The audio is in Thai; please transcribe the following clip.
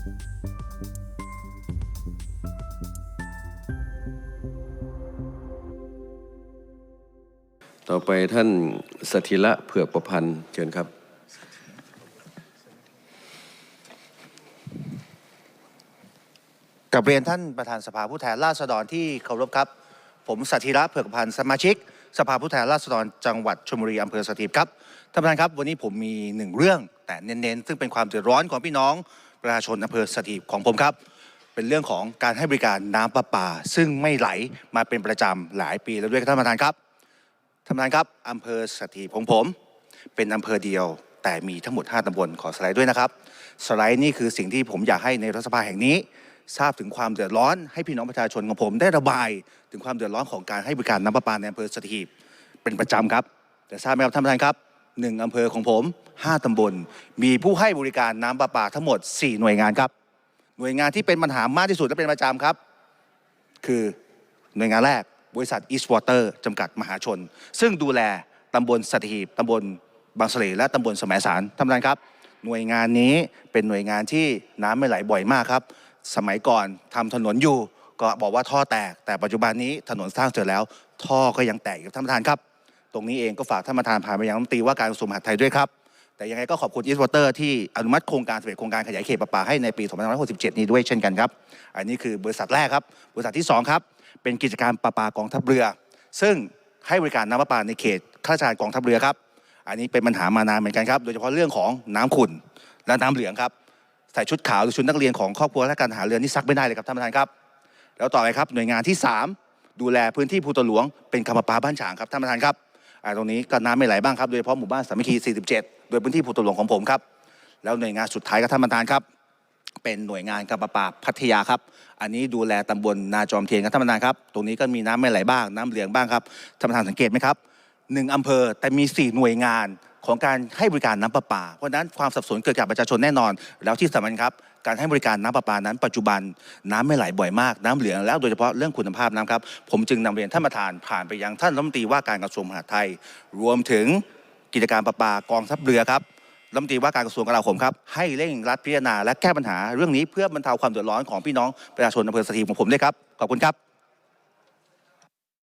ต่อไปท่านสถิระเผือกประพันธ์เชิญครับ กับเรียนท่านประธานสภาผู้แทนราษฎรที่เคารพครับ ผมสัทิระเผือกพันธ์สมาชิก สภาผู้แทนราษฎรจังหวัดชลบุรีอำเภอสถิตครับท่านประธานครับ วันนี้ผมมีหนึ่งเรื่องแต่เน้นๆ ซึ่งเป็นความเดือดร้อนของพี่น้อง ประชาชนอำเภอสถิตของผมครับ เป็นเรื่องของการให้บริการน้ำประปา ซึ่งไม่ไหลมาเป็นประจำหลายปีแล้วด้วยท่านประธานครับท่านประธานครับอำเภอสถิตของผม เป็นอำเภอเดียวแต่มีทั้งหมด 5ตำบลขอสไลด์ด้วยนะครับ สไลด์นี่คือสิ่งที่ผมอยากให้ในรัฐสภาแห่งนี้ ทราบถึงความเดือดร้อนให้พี่น้องประชาชนของผมได้ระบาย ถึงความเดือดร้อนของการให้บริการน้ำประปาในอำเภอสถิตเป็นประจำครับแต่ทราบไหมครับท่านประธานครับ หนึ่งอำเภอของผม 5 ตำบล มีผู้ให้บริการน้ำประปาทั้งหมด 4 หน่วยงานครับ หน่วยงานที่เป็นปัญหามากที่สุดและเป็นประจำครับ คือหน่วยงานแรกบริษัท East Water จำกัดมหาชน ซึ่งดูแลตำบลสัตหีบตำบลบางเสลและตำบลแสมสารท่านประธานครับ หน่วยงานนี้เป็นหน่วยงานที่น้ำไม่ไหลบ่อยมากครับ สมัยก่อนทำถนนอยู่ ก็บอกว่าท่อแตก แต่ปัจจุบันนี้ถนนสร้างเสร็จแล้ว ท่อก็ยังแตกอยู่ท่านประธานครับ รงนี้เองก็ฝากท่านประธานผ่านไปยังรัฐมนตรีว่าการกระทรวงมหาดไทยด้วยครับแต่ยังไงก็ขอบคุณ East Water ที่อนุมัติโครงการ11โครงการขยายเขตประปาให้ในปี 2567 นี้ด้วยเช่นกันครับ อันนี้คือบริษัทแรกครับ บริษัทที่ 2 ครับ เป็นกิจการประปากองทัพเรือ ซึ่งให้บริการน้ำประปาในเขตข้าราชการกองทัพเรือครับ อันนี้เป็นปัญหามานานเหมือนกันครับ โดยเฉพาะเรื่องของน้ำขุ่นและน้ำเหลืองครับ ใส่ชุดขาวหรือชุดนักเรียนของครอบครัวและการหาเรือนี่ซักไม่ได้เลยครับท่านประธานครับ แล้วต่อไปครับหน่วยงานที่ 3 ดูแลพื้นที่ภูตะหลวงเป็นคำประปาบ้านฉางครับท่านประธานครับ ตรงนี้ก็น้ำไม่ไหลบ้างครับโดยเฉพาะหมู่บ้านสามัคคี 47 โดยพื้นที่ผู้ตกหลงของผมครับ แล้วหน่วยงานสุดท้ายก็ท่านประธานครับ เป็นหน่วยงานการประปาพัทยาครับ อันนี้ดูแลตำบลนาจอมเทียนครับท่านประธานครับ ตรงนี้ก็มีน้ำไม่ไหลบ้างน้ำเหลืองบ้างครับท่านประธานสังเกตไหมครับ หนึ่งอำเภอ แต่มี 4 หน่วยงานของการให้บริการน้ำประปา เพราะนั้นความสับสนเกิดกับประชาชนแน่นอน แล้วที่สำคัญครับ การให้บริการน้ำประปานั้น ปัจจุบันน้ำไม่ไหลบ่อยมากน้ำเหลืองแล้วโดยเฉพาะเรื่องคุณภาพน้ำครับ ผมจึงนำเรียนท่านประธานผ่านไปยังท่านรัฐมนตรีว่าการกระทรวงมหาดไทย รวมถึงกิจการประปากองทัพเรือครับรัฐมนตรีว่าการกระทรวงกลาโหมครับให้เร่งรัดพิจารณาและแก้ปัญหาเรื่องนี้เพื่อบรรเทาความเดือดร้อนของพี่น้องประชาชนอำเภอสถิตของผมด้วยครับขอบคุณครับ